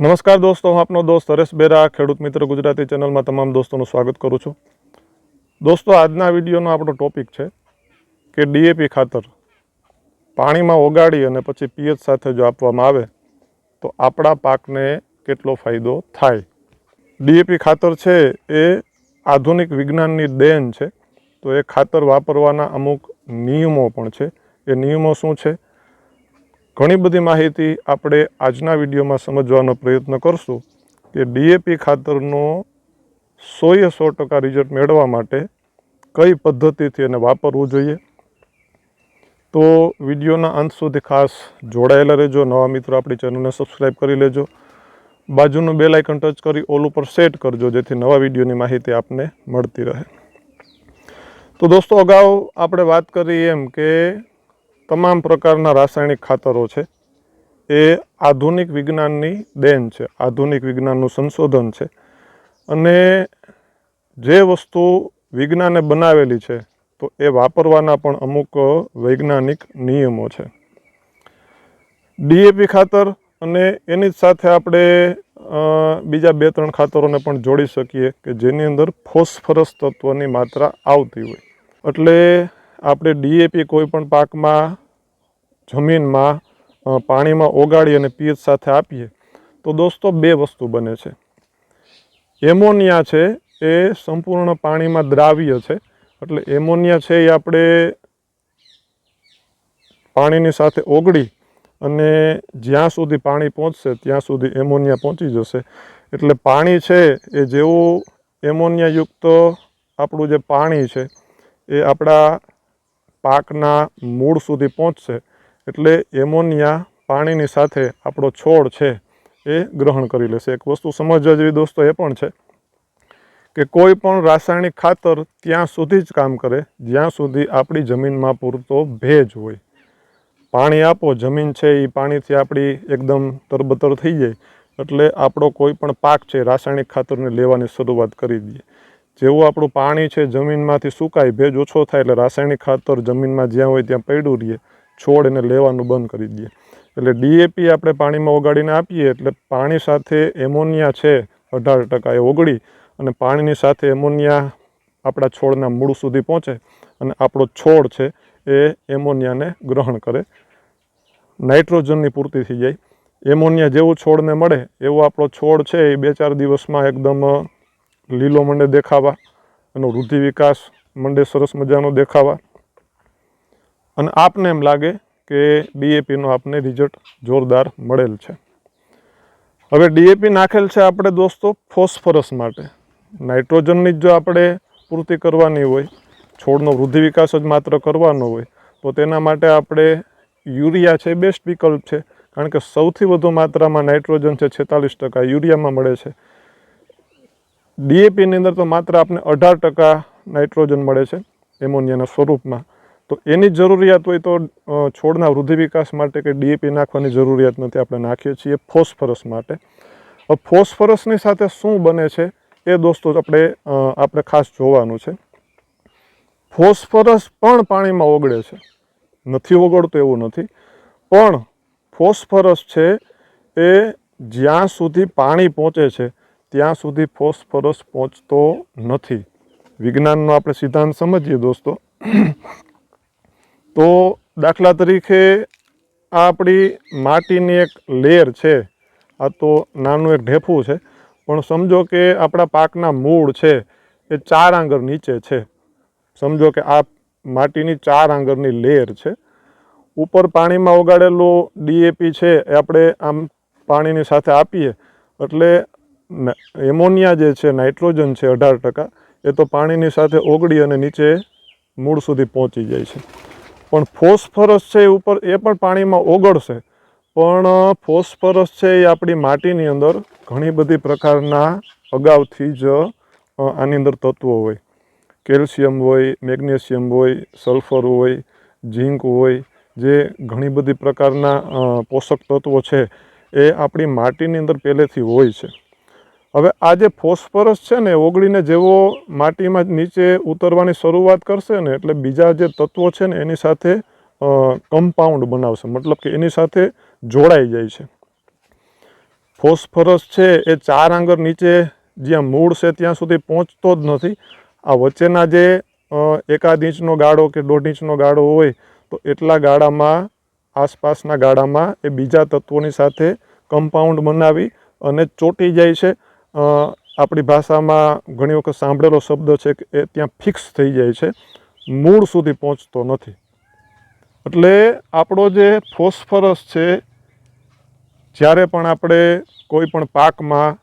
નમસ્કાર દોસ્તો, હું આપનો દોસ્ત હરેશ બેરા, ખેડૂત મિત્ર ગુજરાતી ચેનલમાં તમામ દોસ્તોનું સ્વાગત કરું છું. દોસ્તો, આજના વિડીયોનો આપણો ટોપિક છે કે ડીએપી ખાતર પાણીમાં ઓગાળી અને પછી પીએચ સાથે જો આપવામાં આવે, તો આપણા પાકને કેટલો ફાયદો થાય? ડીએપી ખાતર છે એ આધુનિક વિજ્ઞાનની દેન છે, તો એ ખાતર વાપરવાના અમુક નિયમો પણ છે. એ નિયમો શું છે? ઘણી બધી માહિતી આપણે આજના વિડીયોમાં સમજવાનો પ્રયત્ન કરશું કે ડીએપી ખાતરનો સોએ સો ટકા રિઝલ્ટ મેળવવા માટે કઈ પદ્ધતિથી એને વાપરવું જોઈએ. તો વિડીયોના અંત સુધી ખાસ જોડાયેલા રહેજો, નવા મિત્રો આપણી ચેનલને સબસ્ક્રાઈબ કરી લેજો. બાજુનું બેલ આઇકન ટચ કરી ઓલ ઉપર સેટ કરજો, જેથી નવા વિડીયોની માહિતી આપને મળતી રહે. તો દોસ્તો, અગાઉ આપણે વાત કરી એમ કે તમામ પ્રકારના રાસાયણિક ખાતરો છે. એ આધુનિક વિજ્ઞાનની દેન છે. આધુનિક વિજ્ઞાનનું સંશોધન છે. અને જે વસ્તુ વિજ્ઞાને બનાવેલી છે, તો એ વાપરવાના પણ અમુક વૈજ્ઞાનિક નિયમો છે. ડીએપી ખાતર અને એની જ સાથે આપણે બીજા બે ત્રણ ખાતરોને પણ જોડી શકીએ કે જેની અંદર ફોસ્ફરસ તત્વની માત્રા આવતી હોય. એટલે આપણે ડીએપી કોઈપણ પાકમાં, જમીનમાં પાણીમાં ઓગાળી અને પીએચ સાથે આપીએ, તો દોસ્તો બે વસ્તુ બને છે. એમોનિયા છે એ સંપૂર્ણ પાણીમાં દ્રાવ્ય છે, એટલે એમોનિયા છે એ આપણે પાણીની સાથે ઓગળી અને જ્યાં સુધી પાણી પહોંચશે, ત્યાં સુધી એમોનિયા પહોંચી જશે. એટલે પાણી છે એ જેવું એમોનિયાયુક્ત આપણું જે પાણી છે, એ આપણા પાકના મૂળ સુધી પહોંચશે. એટલે એમોનિયા પાણીની સાથે આપણો છોડ છે એ ગ્રહણ કરી લેશે. એક વસ્તુ સમજવા જેવી દોસ્તો એ પણ છે કે કોઈ પણ રાસાયણિક ખાતર ત્યાં સુધી જ કામ કરે, જ્યાં સુધી આપણી જમીનમાં પૂરતો ભેજ હોય. પાણી આપો, જમીન છે એ પાણીથી આપણી એકદમ તરબતર થઈ જાય. એટલે આપણો કોઈ પણ પાક છે રાસાયણિક ખાતરને લેવાની શરૂઆત કરી દઈએ જેવું આપણું પાણી છે, જમીનમાંથી સુકાય ભેજ ઓછો થાય એટલે રાસાયણિક ખાતર જમીનમાં જ્યાં હોય ત્યાં પડ્યું રહીએ, છોડ એને લેવાનું બંધ કરી દઈએ. એટલે ડીએપી આપણે પાણીમાં ઓગાળીને આપીએ એટલે પાણી સાથે એમોનિયા છે, અઢાર ટકા એ ઓગળી અને પાણીની સાથે એમોનિયા આપણા છોડના મૂળ સુધી પહોંચે અને આપણો છોડ છે, એ એમોનિયાને ગ્રહણ કરે. નાઇટ્રોજનની પૂર્તિ થઈ જાય. એમોનિયા જેવું છોડને મળે, એવો આપણો છોડ છે, એ બે ચાર દિવસમાં એકદમ લીલો મંડે દેખાવા એનો વૃદ્ધિ વિકાસ મંડે સરસ મજાનો દેખાવા. અને આપને એમ લાગે કે ડીએપીનો આપને રિઝલ્ટ જોરદાર મળેલ છે. હવે ડીએપી નાખેલ છે આપણે દોસ્તો ફોસ્ફરસ માટે. નાઇટ્રોજનની જ જો આપણે પૂર્તિ કરવાની હોય, છોડનો વૃદ્ધિ વિકાસ જ માત્ર કરવાનો હોય, તો તેના માટે આપણે યુરિયા છે બેસ્ટ વિકલ્પ છે. કારણ કે સૌથી વધુ માત્રામાં નાઇટ્રોજન છે છેતાલીસ ટકા યુરિયામાં મળે છે. ડીએપીની અંદર તો માત્ર આપણે અઢાર ટકા નાઇટ્રોજન મળે છે, એમોનિયાના સ્વરૂપમાં. તો એની જરૂરિયાત હોય તો છોડના વૃદ્ધિ વિકાસ માટે કે ડીએપી નાખવાની જરૂરિયાત નથી, આપણે નાખીએ છીએ ફોસ્ફરસ માટે. ફોસ્ફરસની સાથે શું બને છે એ દોસ્તો આપણે આપણે ખાસ જોવાનું છે. ફોસ્ફરસ પણ પાણીમાં ઓગળે છે. નથી ઓગળતું એવું નથી. પણ ફોસ્ફરસ છે એ જ્યાં સુધી પાણી પહોંચે છે ત્યાં સુધી ફોસ્ફરસ પહોંચતો નથી. વિજ્ઞાનનો આપણે સિદ્ધાંત સમજીએ દોસ્તો. તો દાખલા તરીકે આ આપણી માટીની એક લેયર છે. આ તો નાનું એક ઢેફું છે. પણ સમજો કે આપણા પાકના મૂળ છે એ ચાર આંગળ નીચે છે. સમજો કે આ માટીની ચાર આંગળની લેયર છે. ઉપર પાણીમાં ઓગાળેલું ડીએપી છે એ આપણે આમ પાણીની સાથે આપીએ. એટલે એમોનિયા જે છે, નાઇટ્રોજન છે અઢાર ટકા, એ તો પાણીની સાથે ઓગળી અને નીચે મૂળ સુધી પહોંચી જાય છે. પણ ફોસ્ફરસ છે એ ઉપર એ પણ પાણીમાં ઓગળશે. પણ ફોસ્ફરસ છે એ આપણી માટીની અંદર ઘણી બધી પ્રકારના અગાઉથી જ આની અંદર તત્વો હોય. કેલ્શિયમ હોય, મેગ્નેશિયમ હોય, સલ્ફર હોય, ઝીંક હોય, જે ઘણી બધી પ્રકારના પોષક તત્વો છે, એ આપણી માટીની અંદર પહેલેથી હોય છે. હવે આ જે ફોસ્ફરસ છે ને ઓગળીને જેવો માટીમાં નીચે ઉતરવાની શરૂઆત કરશે ને એટલે બીજા જે તત્વો છે ને એની સાથે કમ્પાઉન્ડ બનાવશે. મતલબ કે એની સાથે જોડાઈ જાય છે. ફોસ્ફરસ છે એ ચાર આંગર નીચે જ્યાં મૂળ છે ત્યાં સુધી પહોંચતો જ નથી. આ વચ્ચેના જે એકાદ ઇંચનો ગાળો કે દોઢ ઇંચનો ગાળો હોય તો એટલા ગાળામાં, આસપાસના ગાળામાં એ બીજા તત્વોની સાથે કમ્પાઉન્ડ બનાવી અને ચોંટી જાય છે. આપણી ભાષામાં ઘણી વખત સાંભળેલો શબ્દ છે કે એ ત્યાં ફિક્સ થઈ જાય છે, મૂળ સુધી પહોંચતો નથી. એટલે આપણો જે ફોસ્ફરસ છે, જ્યારે પણ આપણે કોઈ પણ પાકમાં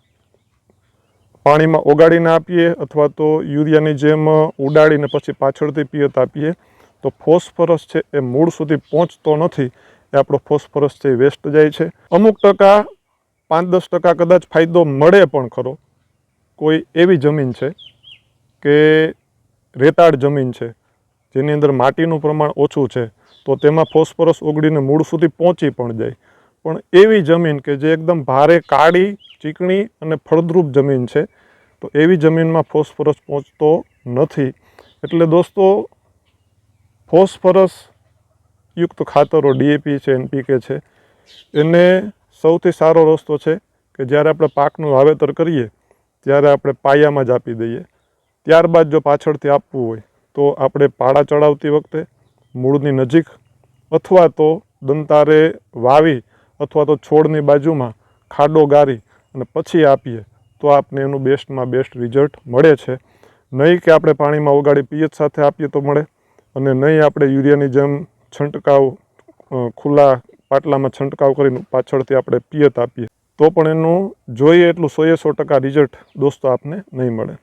પાણીમાં ઓગાળીને આપીએ અથવા તો યુરિયાની જેમ ઉડાડીને પછી પાછળથી પિયત આપીએ, તો ફોસ્ફરસ છે એ મૂળ સુધી પહોંચતો નથી, એ આપણો ફોસ્ફરસ છે એ વેસ્ટ જાય છે. અમુક ટકા પાંચ દસ ટકા કદાચ ફાયદો મળે પણ ખરો. કોઈ એવી જમીન છે કે રેતાળ જમીન છે, જેની અંદર માટીનું પ્રમાણ ઓછું છે, તો તેમાં ફોસ્ફરસ ઓગળીને મૂળ સુધી પહોંચી પણ જાય. પણ એવી જમીન કે જે એકદમ ભારે કાળી, ચીકણી અને ફળદ્રુપ જમીન છે, તો એવી જમીનમાં ફોસ્ફરસ પહોંચતો નથી. એટલે દોસ્તો, ફોસ્ફરસ યુક્ત ખાતરો ડીએપી છે, એનપીકે છે, એને સૌથી સારો રસ્તો છે કે જ્યારે આપણે પાકનું વાવેતર કરીએ, ત્યારે આપણે પાયામાં જ આપી દઈએ. ત્યારબાદ જો પાછળથી આપવું હોય, તો આપણે પાળા ચડાવતી વખતે મૂળની નજીક અથવા તો દંતારે વાવી અથવા તો છોડની બાજુમાં ખાડો ગારી અને પછી આપીએ, તો આપને એનું બેસ્ટમાં બેસ્ટ રિઝલ્ટ મળે છે. નહીં કે આપણે પાણીમાં ઓગાળી પિયત સાથે આપીએ તો મળે, અને નહીં આપણે યુરિયાની જેમ છંટકાવ ખુલ્લા પાટલામાં છંટકાવ કરીને પાછળથી આપણે પિયત આપીએ. તો પણ એનું જોઈએ એટલું સોએ સો ટકા રિઝલ્ટ દોસ્તો આપને નહીં મળે.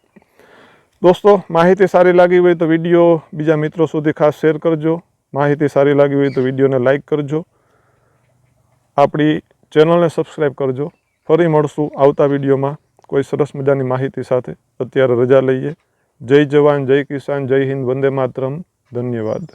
દોસ્તો, માહિતી સારી લાગી હોય તો વીડિયો બીજા મિત્રો સુધી ખાસ શેર કરજો. માહિતી સારી લાગી હોય તો વિડીયોને લાઇક કરજો. આપણી ચેનલને સબસ્ક્રાઈબ કરજો. ફરી મળશું આવતા વિડીયોમાં. કોઈ સરસ મજાની માહિતી સાથે અત્યારે રજા લઈએ. જય જવાન, જય કિસાન, જય હિન્દ, વંદે માતરમ. ધન્યવાદ.